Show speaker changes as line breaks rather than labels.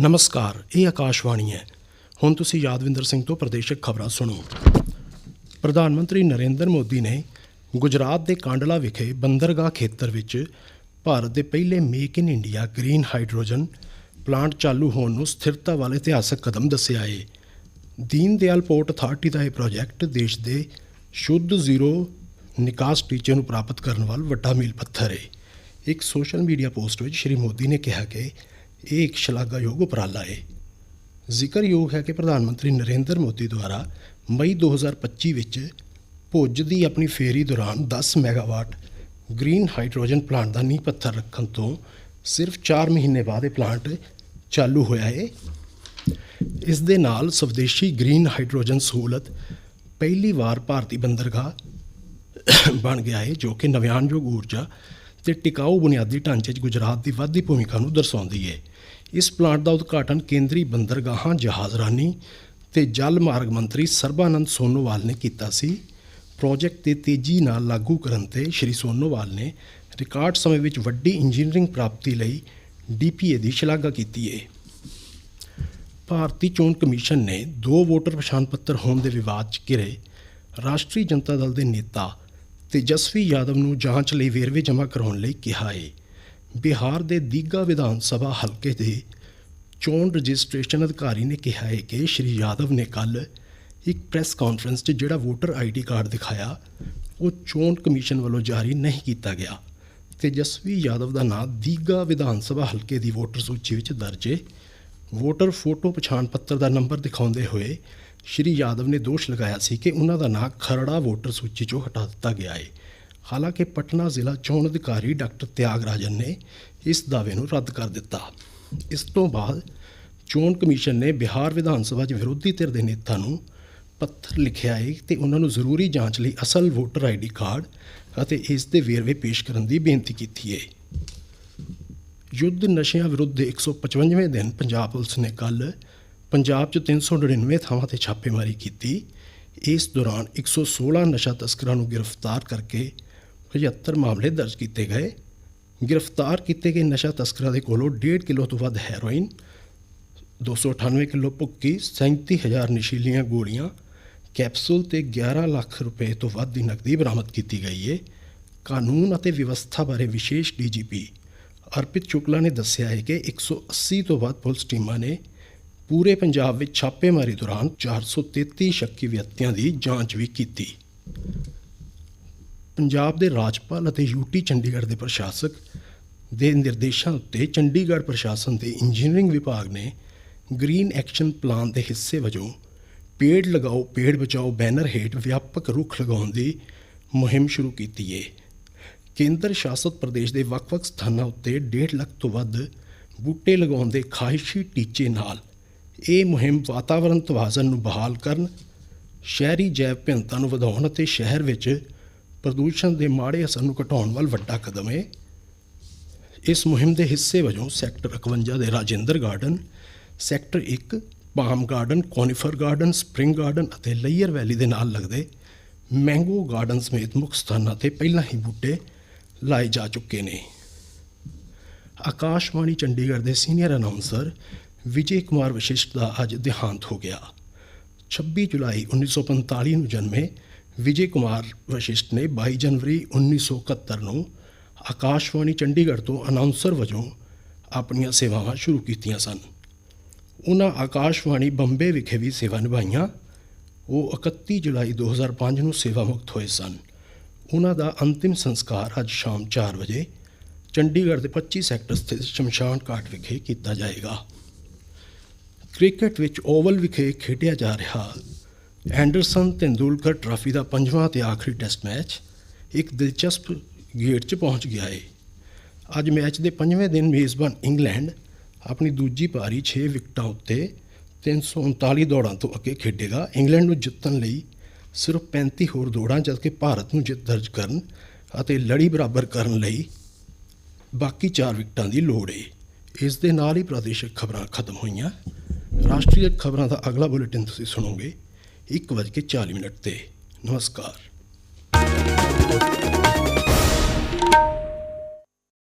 ਨਮਸਕਾਰ, ਇਹ ਆਕਾਸ਼ਵਾਣੀ ਹੈ। ਹੁਣ ਤੁਸੀਂ ਯਾਦਵਿੰਦਰ ਸਿੰਘ ਤੋਂ ਪ੍ਰਦੇਸ਼ਕ ਖਬਰਾਂ ਸੁਣੋ। ਪ੍ਰਧਾਨ ਮੰਤਰੀ ਨਰਿੰਦਰ ਮੋਦੀ ਨੇ ਗੁਜਰਾਤ ਦੇ ਕਾਂਡਲਾ ਵਿਖੇ ਬੰਦਰਗਾਹ ਖੇਤਰ ਵਿੱਚ ਭਾਰਤ ਦੇ ਪਹਿਲੇ make in India green hydrogen plant ਚਾਲੂ ਹੋਣ ਨੂੰ ਸਥਿਰਤਾ ਵਾਲਾ ਇਤਿਹਾਸਕ ਕਦਮ ਦੱਸਿਆ ਏ। ਦੀਨ ਦਿਆਲ ਪੋਰਟ ਅਥਾਰਟੀ ਦਾ ਇਹ ਪ੍ਰੋਜੈਕਟ ਦੇਸ਼ ਦੇ ਸ਼ੁੱਧ ਜ਼ੀਰੋ ਨਿਕਾਸ ਟੀਚੇ ਨੂੰ ਪ੍ਰਾਪਤ ਕਰਨ ਵੱਲ ਵੱਡਾ ਮੀਲ ਪੱਥਰ ਏ। ਇੱਕ ਸੋਸ਼ਲ ਮੀਡੀਆ ਪੋਸਟ ਵਿੱਚ ਸ਼੍ਰੀ ਮੋਦੀ ਨੇ ਕਿਹਾ ਕਿ ਇਹ ਇੱਕ ਸ਼ਲਾਘਾਯੋਗ ਉਪਰਾਲਾ ਹੈ ਜ਼ਿਕਰਯੋਗ ਹੈ ਕਿ ਪ੍ਰਧਾਨ ਮੰਤਰੀ ਨਰਿੰਦਰ ਮੋਦੀ ਦੁਆਰਾ ਮਈ 2025 ਵਿੱਚ ਭੁੱਜ ਦੀ ਆਪਣੀ ਫੇਰੀ ਦੌਰਾਨ 10 ਮੈਗਾਵਾਟ ਗ੍ਰੀਨ ਹਾਈਡਰੋਜਨ ਪਲਾਂਟ ਦਾ ਨੀਂਹ ਪੱਥਰ ਰੱਖਣ ਤੋਂ ਸਿਰਫ 4 ਮਹੀਨੇ ਬਾਅਦ ਇਹ ਪਲਾਂਟ ਚਾਲੂ ਹੋਇਆ ਹੈ ਇਸ ਦੇ ਨਾਲ ਸਵਦੇਸ਼ੀ ਗ੍ਰੀਨ ਹਾਈਡਰੋਜਨ ਸਹੂਲਤ ਪਹਿਲੀ ਵਾਰ ਭਾਰਤੀ ਬੰਦਰਗਾਹ ਬਣ ਗਿਆ ਹੈ ਜੋ ਕਿ ਨਵਿਆਨਯੋਗ ਊਰਜਾ ਤੇ ਟਿਕਾਊ ਬੁਨਿਆਦੀ ਢਾਂਚੇ 'ਚ ਗੁਜਰਾਤ ਦੀ ਵੱਧਦੀ ਭੂਮਿਕਾ ਨੂੰ ਦਰਸਾਉਂਦੀ ਹੈ ਇਸ ਪਲਾਂਟ ਦਾ ਉਦਘਾਟਨ ਕੇਂਦਰੀ ਬੰਦਰਗਾਹਾਂ, ਜਹਾਜ਼ਰਾਨੀ ਤੇ ਜਲ ਮਾਰਗ ਮੰਤਰੀ ਸਰਬਾਨੰਦ ਸੋਨੋਵਾਲ ਨੇ ਕੀਤਾ ਸੀ। ਪ੍ਰੋਜੈਕਟ ਤੇ ਤੇਜ਼ੀ ਨਾਲ ਲਾਗੂ ਕਰਨ ਤੇ ਸ਼੍ਰੀ ਸੋਨੋਵਾਲ ਨੇ ਰਿਕਾਰਡ ਸਮੇਂ ਵਿੱਚ ਵੱਡੀ ਇੰਜੀਨੀਅਰਿੰਗ ਪ੍ਰਾਪਤੀ ਲਈ ਡੀਪੀਏ ਦੀ ਸ਼ਲਾਘਾ ਕੀਤੀ ਹੈ ਭਾਰਤੀ ਚੋਣ ਕਮਿਸ਼ਨ ਨੇ ਦੋ ਵੋਟਰ ਪਛਾਣ ਪੱਤਰ ਹੋਣ ਦੇ ਵਿਵਾਦ 'ਚ ਘਿਰੇ ਰਾਸ਼ਟਰੀ ਜਨਤਾ ਦਲ ਦੇ ਨੇਤਾ ਤੇਜਸਵੀ ਯਾਦਵ ਨੂੰ ਜਾਂਚ ਲਈ ਵੇਰਵੇ ਜਮ੍ਹਾਂ ਕਰਾਉਣ ਲਈ ਕਿਹਾ ਹੈ ਬਿਹਾਰ ਦੇ ਦੀਗਾ ਵਿਧਾਨ ਸਭਾ ਹਲਕੇ ਦੇ ਚੋਣ ਰਜਿਸਟ੍ਰੇਸ਼ਨ ਅਧਿਕਾਰੀ ਨੇ ਕਿਹਾ ਹੈ ਕਿ ਸ਼੍ਰੀ ਯਾਦਵ ਨੇ ਕੱਲ ਇੱਕ ਪ੍ਰੈਸ ਕਾਨਫਰੰਸ 'ਚ ਜਿਹੜਾ ਵੋਟਰ ਆਈਡੀ ਕਾਰਡ ਦਿਖਾਇਆ, ਉਹ ਚੋਣ ਕਮਿਸ਼ਨ ਵੱਲੋਂ ਜਾਰੀ ਨਹੀਂ ਕੀਤਾ ਗਿਆ। ਤੇਜਸਵੀ ਯਾਦਵ ਦਾ ਨਾਮ ਦੀਗਾ ਵਿਧਾਨ ਸਭਾ ਹਲਕੇ ਦੀ ਵੋਟਰ ਸੂਚੀ ਵਿੱਚ ਦਰਜ ਹੈ ਵੋਟਰ ਫੋਟੋ ਪਛਾਣ ਪੱਤਰ ਦਾ ਨੰਬਰ ਦਿਖਾਉਂਦੇ ਹੋਏ ਸ਼੍ਰੀ ਯਾਦਵ ਨੇ ਦੋਸ਼ ਲਗਾਇਆ ਸੀ ਕਿ ਉਹਨਾਂ ਦਾ ਨਾਂ ਖਰੜਾ ਵੋਟਰ ਸੂਚੀ 'ਚੋਂ ਹਟਾ ਦਿੱਤਾ ਗਿਆ ਹੈ ਹਾਲਾਂਕਿ ਪਟਨਾ ਜ਼ਿਲ੍ਹਾ ਚੋਣ ਅਧਿਕਾਰੀ ਡਾਕਟਰ ਤਿਆਗ ਰਾਜਨ ਨੇ ਇਸ ਦਾਅਵੇ ਨੂੰ ਰੱਦ ਕਰ ਦਿੱਤਾ। ਇਸ ਤੋਂ ਬਾਅਦ ਚੋਣ ਕਮਿਸ਼ਨ ਨੇ ਬਿਹਾਰ ਵਿਧਾਨ ਸਭਾ 'ਚ ਵਿਰੋਧੀ ਧਿਰ ਦੇ ਨੇਤਾ ਨੂੰ ਪੱਤਰ ਲਿਖਿਆ ਹੈ ਤੇ ਉਹਨਾਂ ਨੂੰ ਜ਼ਰੂਰੀ ਜਾਂਚ ਲਈ ਅਸਲ ਵੋਟਰ ਆਈਡੀ ਕਾਰਡ ਅਤੇ ਇਸ ਦੇ ਵੇਰਵੇ ਪੇਸ਼ ਕਰਨ ਦੀ ਬੇਨਤੀ ਕੀਤੀ ਹੈ ਯੁੱਧ ਨਸ਼ਿਆਂ ਵਿਰੁੱਧ ਦੇ 155ਵੇਂ ਦਿਨ ਪੰਜਾਬ ਪੁਲਿਸ ਨੇ ਕੱਲ ਪੰਜਾਬ 'ਚ 399 ਥਾਵਾਂ ਤੇ ਛਾਪੇਮਾਰੀ ਕੀਤੀ। ਇਸ ਦੌਰਾਨ 116 ਨਸ਼ਾ ਤਸਕਰਾਂ ਨੂੰ ਗ੍ਰਿਫਤਾਰ ਕਰਕੇ 75 ਮਾਮਲੇ ਦਰਜ ਕੀਤੇ ਗਏ। ਗ੍ਰਿਫਤਾਰ ਕੀਤੇ ਗਏ ਨਸ਼ਾ ਤਸਕਰਾਂ ਦੇ ਕੋਲੋਂ 1.5 ਕਿਲੋ ਤੋਂ ਵੱਧ ਹੈਰੋਇਨ 298 ਕਿਲੋ ਭੁੱਕੀ 37000 ਨਸ਼ੀਲੀਆਂ ਗੋਲੀਆਂ, ਕੈਪਸੂਲ ਤੇ 11 ਲੱਖ ਰੁਪਏ ਤੋਂ ਵੱਧ ਦੀ ਨਕਦੀ ਬਰਾਮਦ ਕੀਤੀ ਗਈ ਹੈ ਕਾਨੂੰਨ ਅਤੇ ਵਿਵਸਥਾ ਬਾਰੇ ਵਿਸ਼ੇਸ਼ ਡੀਜੀਪੀ ਅਰਪਿਤ ਸ਼ੁਕਲਾ ਨੇ ਦੱਸਿਆ ਹੈ ਕਿ 180 ਤੋਂ ਵੱਧ ਪੁਲਿਸ ਟੀਮਾਂ ਨੇ ਪੂਰੇ ਪੰਜਾਬ ਵਿੱਚ ਛਾਪੇਮਾਰੀ ਦੌਰਾਨ 433 ਸ਼ੱਕੀ ਵਿਅਕਤੀਆਂ ਦੀ ਜਾਂਚ ਵੀ ਕੀਤੀ। ਪੰਜਾਬ ਦੇ ਰਾਜਪਾਲ ਅਤੇ ਯੂਟੀ ਚੰਡੀਗੜ੍ਹ ਦੇ ਪ੍ਰਸ਼ਾਸਕ ਦੇ ਨਿਰਦੇਸ਼ਾਂ ਉੱਤੇ ਚੰਡੀਗੜ੍ਹ ਪ੍ਰਸ਼ਾਸਨ ਦੇ ਇੰਜੀਨੀਅਰਿੰਗ ਵਿਭਾਗ ਨੇ ਗ੍ਰੀਨ ਐਕਸ਼ਨ ਪਲਾਨ ਦੇ ਹਿੱਸੇ ਵਜੋਂ ਪੇੜ ਲਗਾਓ, ਪੇੜ ਬਚਾਓ ਬੈਨਰ ਹੇਠ ਵਿਆਪਕ ਰੁੱਖ ਲਗਾਉਣ ਦੀ ਮੁਹਿੰਮ ਸ਼ੁਰੂ ਕੀਤੀ ਹੈ ਕੇਂਦਰ ਸ਼ਾਸਤ ਪ੍ਰਦੇਸ਼ ਦੇ ਵੱਖ-ਵੱਖ ਸਥਾਨਾਂ ਉੱਤੇ 1.5 ਲੱਖ ਤੋਂ ਵੱਧ ਬੂਟੇ ਲਗਾਉਣ ਦੇ ਖਾਹਿਸ਼ੀ ਟੀਚੇ ਨਾਲ ਇਹ ਮੁਹਿੰਮ ਵਾਤਾਵਰਣ ਤਵਾਜ਼ਨ ਨੂੰ ਬਹਾਲ ਕਰਨ, ਸ਼ਹਿਰੀ ਜੈਵ ਭਿੰਨਤਾ ਨੂੰ ਵਧਾਉਣ ਅਤੇ ਸ਼ਹਿਰ ਵਿੱਚ ਪ੍ਰਦੂਸ਼ਣ ਦੇ ਮਾੜੇ ਅਸਰ ਨੂੰ ਘਟਾਉਣ ਵੱਲ ਵੱਡਾ ਕਦਮ ਹੈ ਇਸ ਮੁਹਿੰਮ ਦੇ ਹਿੱਸੇ ਵਜੋਂ ਸੈਕਟਰ 51 ਦੇ Rajinder garden, sector 1 palm garden, conifer garden, spring garden ਅਤੇ ਲੇਅਰ ਵੈਲੀ ਦੇ ਨਾਲ ਲੱਗਦੇ ਮੈਂਗੋ ਗਾਰਡਨ ਸਮੇਤ ਮੁੱਖ ਸਥਾਨਾਂ ਤੇ ਪਹਿਲਾਂ ਹੀ ਬੂਟੇ ਲਾਏ ਜਾ ਚੁੱਕੇ ਨੇ। ਆਕਾਸ਼ਵਾਣੀ ਚੰਡੀਗੜ੍ਹ ਦੇ ਸੀਨੀਅਰ ਅਨਾਉਂਸਰ ਵਿਜੇ ਕੁਮਾਰ ਵਸ਼ਿਸ਼ਟ ਦਾ ਅੱਜ ਦੇਹਾਂਤ ਹੋ ਗਿਆ। 26 ਜੁਲਾਈ 1945 ਨੂੰ ਜਨਮੇ ਵਿਜੇ ਕੁਮਾਰ ਵਸ਼ਿਸ਼ਟ ਨੇ 22 ਜਨਵਰੀ 1971 ਨੂੰ ਆਕਾਸ਼ਵਾਣੀ ਚੰਡੀਗੜ੍ਹ ਤੋਂ ਅਨਾਉਂਸਰ ਵਜੋਂ ਆਪਣੀਆਂ ਸੇਵਾਵਾਂ ਸ਼ੁਰੂ ਕੀਤੀਆਂ ਸਨ। ਉਹਨਾਂ ਆਕਾਸ਼ਵਾਣੀ ਬੰਬੇ ਵਿਖੇ ਵੀ ਸੇਵਾ ਨਿਭਾਈਆਂ। ਉਹ 31 ਜੁਲਾਈ 2005 ਨੂੰ ਸੇਵਾ ਮੁਕਤ ਹੋਏ ਸਨ। ਉਹਨਾਂ ਦਾ ਅੰਤਿਮ ਸੰਸਕਾਰ ਅੱਜ ਸ਼ਾਮ 4 ਵਜੇ ਚੰਡੀਗੜ੍ਹ ਦੇ 25 ਸੈਕਟਰ ਸਥਿਤ ਸ਼ਮਸ਼ਾਨ ਘਾਟ ਵਿਖੇ ਕੀਤਾ ਜਾਏਗਾ। ਕ੍ਰਿਕਟ ਵਿੱਚ ਓਵਲ ਵਿਖੇ ਖੇਡਿਆ ਜਾ ਰਿਹਾ ਐਂਡਰਸਨ ਤੇਂਦੁਲਕਰ ਟਰਾਫੀ ਦਾ ਪੰਜਵਾਂ ਤੇ ਆਖਰੀ ਟੈਸਟ ਮੈਚ ਇੱਕ ਦਿਲਚਸਪ ਗੇਟ 'ਚ ਪਹੁੰਚ ਗਿਆ ਹੈ ਅੱਜ ਮੈਚ ਦੇ ਪੰਜਵੇਂ ਦਿਨ ਮੇਜ਼ਬਾਨ ਇੰਗਲੈਂਡ ਆਪਣੀ ਦੂਜੀ ਪਾਰੀ 6 ਵਿਕਟਾਂ ਉੱਤੇ 339 ਦੌੜਾਂ ਤੋਂ ਅੱਗੇ ਖੇਡੇਗਾ। ਇੰਗਲੈਂਡ ਨੂੰ ਜਿੱਤਣ ਲਈ ਸਿਰਫ 35 ਹੋਰ ਦੌੜਾਂ ਜਦਕਿ ਭਾਰਤ ਨੂੰ ਜਿੱਤ ਦਰਜ ਕਰਨ ਅਤੇ ਲੜੀ ਬਰਾਬਰ ਕਰਨ ਲਈ ਬਾਕੀ 4 ਵਿਕਟਾਂ ਦੀ ਲੋੜ ਹੈ ਇਸ ਦੇ ਨਾਲ ਹੀ ਪ੍ਰਾਦੇਸ਼ਿਕ ਖਬਰਾਂ ਖਤਮ ਹੋਈਆਂ। ਰਾਸ਼ਟਰੀ ਖਬਰਾਂ ਦਾ ਅਗਲਾ ਬੁਲੇਟਿਨ ਤੁਸੀਂ ਸੁਣੋਗੇ। 1:40 ਤੇ। ਨਮਸਕਾਰ।